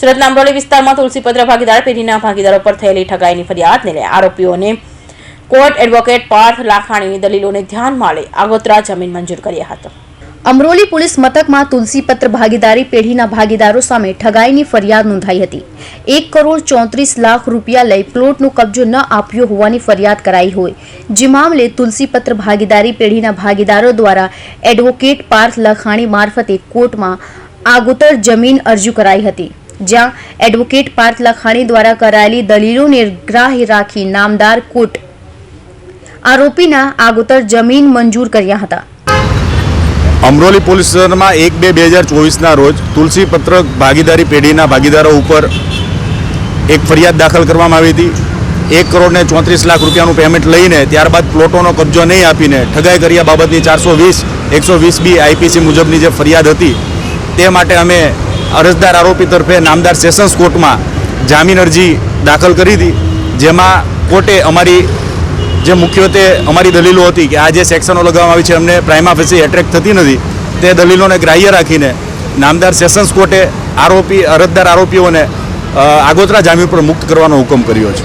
સુરતના અમરોલી વિસ્તારમાં તુલસીપત્ર ભાગીદાર પેઢીના ભાગીદારો પર થયેલી ઠગાઈની ફરિયાદને લઈ આરોપીઓને કોર્ટ એડવોકેટ પાર્થ લાખાણીની દલીલોને ધ્યાનમાં લઈ આગોતરા જમીન મંજૂર કર્યા હતા. અમરોલી પોલીસ મથકમાં તુલસીપત્ર ભાગીદારી પેઢીના ભાગીદારો સામે ઠગાઈની ફરિયાદ નોંધાઈ હતી. એક કરોડ ચોત્રીસ લાખ રૂપિયા લઈ પ્લોટનો કબજો ન આપ્યો હોવાની ફરિયાદ કરાઈ હોય. જે મામલે તુલસીપત્ર ભાગીદારી પેઢીના ભાગીદારો દ્વારા એડવોકેટ પાર્થ લખાણી મારફતે કોર્ટમાં આગોતર જમીન અરજી કરાઈ હતી. જ્યાં એડવોકેટ પાર્થ લખાણી દ્વારા કરાયેલી દલીલોને ગ્રાહ્ય રાખી નામદાર કોર્ટ આરોપીના આગોતર જમીન મંજૂર કર્યા હતા. અમરોલી પોલીસ સ્ટેશનમાં એક બે બે હજાર ચોવીસના રોજ તુલસી પત્ર ભાગીદારી પેઢીના ભાગીદારો ઉપર એક ફરિયાદ દાખલ કરવામાં આવી હતી. એક કરોડ ને ચોત્રીસ લાખ રૂપિયાનું પેમેન્ટ લઈને ત્યારબાદ પ્લોટોનો કબજો નહીં આપીને ઠગાઈ કર્યા બાબતની ચારસો વીસ, એકસો વીસ બી આઈપીસી મુજબની જે ફરિયાદ હતી, તે માટે અમે અરજદાર આરોપી તરફે નામદાર સેશન્સ કોર્ટમાં જામીન અરજી દાખલ કરી હતી, જેમાં કોર્ટે અમારી જે મુખ્યત્વે અમારી દલીલો હતી કે આ જે સેક્શનો લગાવવામાં આવી છે, અમને પ્રાઇમા ફેસી એટ્રેક્ટ થતી નથી, તે દલીલોને ગ્રાહ્ય રાખીને નામદાર સેશન્સ કોર્ટે આરોપી, અરજદાર આરોપીઓને આગોતરા જામીન પર મુક્ત કરવાનો હુકમ કર્યો છે.